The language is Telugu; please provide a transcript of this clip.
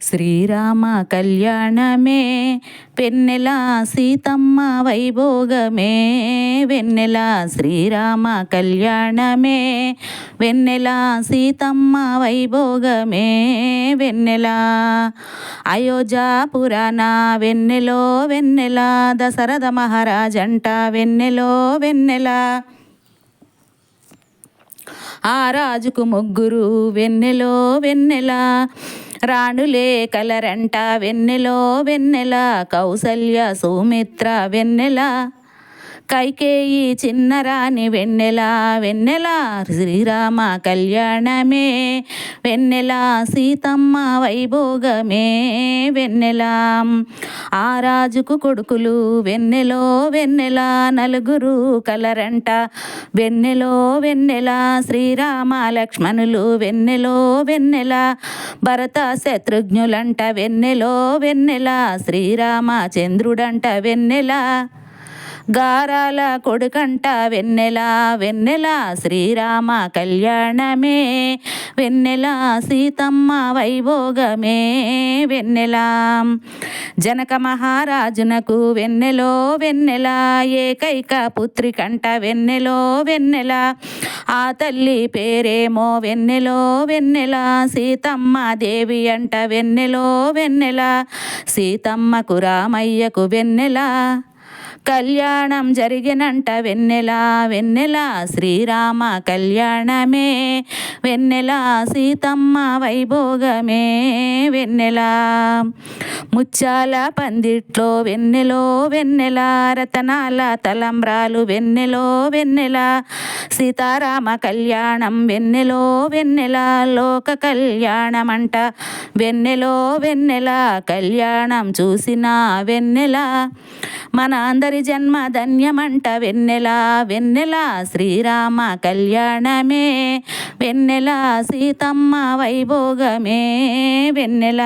శ్రీరామ కళ్యాణమే వెన్నెల సీతమ్మ వైభోగమే వెన్నెల శ్రీరామ కళ్యాణమే వెన్నెల సీతమ్మ వైభోగమే వెన్నెల అయోధ్య పురాణ వెన్నెలో వెన్నెల దశరథ మహారాజంట వెన్నెలో వెన్నెల. ఆ రాజుకు ముగ్గురు వెన్నెలో వెన్నెల రాణులే కలరంట వెన్నెలో వెన్నెల కౌసల్య సుమిత్ర వెన్నెల. కైకేయి చిన్నరాణి వెన్నెల వెన్నెల శ్రీరామ కళ్యాణమే. వెన్నెల సీతమ్మ వైభోగమే వెన్నెల ఆ రాజుకు కొడుకులు వెన్నెలో వెన్నెల నలుగురు కలరంట. వెన్నెలో వెన్నెల శ్రీరామ లక్ష్మణులు వెన్నెలో వెన్నెల భరత శత్రుఘ్నులంట. వెన్నెలో వెన్నెల శ్రీరామ చంద్రుడంట. వెన్నెల గారాల కొడుకంట వెన్నెల వెన్నెల శ్రీరామ కళ్యాణమే. వెన్నెల సీతమ్మ వైభోగమే. వెన్నెల జనక మహారాజునకు వెన్నెలో వెన్నెల ఏకైక పుత్రికంట వెన్నెలో వెన్నెల. ఆ తల్లి పేరేమో వెన్నెలో వెన్నెల సీతమ్మ దేవి అంట వెన్నెలో వెన్నెల. సీతమ్మకు రామయ్యకు వెన్నెల. కళ్యాణం జరిగినంట వెన్నెల వెన్నెల శ్రీరామ కళ్యాణమే. వెన్నెల సీతమ్మ వైభోగమే. వెన్నెల ముత్యాల పందిట్లో వెన్నెలో వెన్నెల రతనాల తలంబ్రాలు వెన్నెలో వెన్నెల సీతారామ కళ్యాణం వెన్నెలో వెన్నెల లోక కళ్యాణమంట వెన్నెలో వెన్నెల కళ్యాణం చూసిన వెన్నెల. మన అందరి జన్మ ధన్యమంట వెన్నెల వెన్నెల శ్రీరామ కళ్యాణమే. వెన్నెల సీతమ్మ వైభోగమే వెన్నెల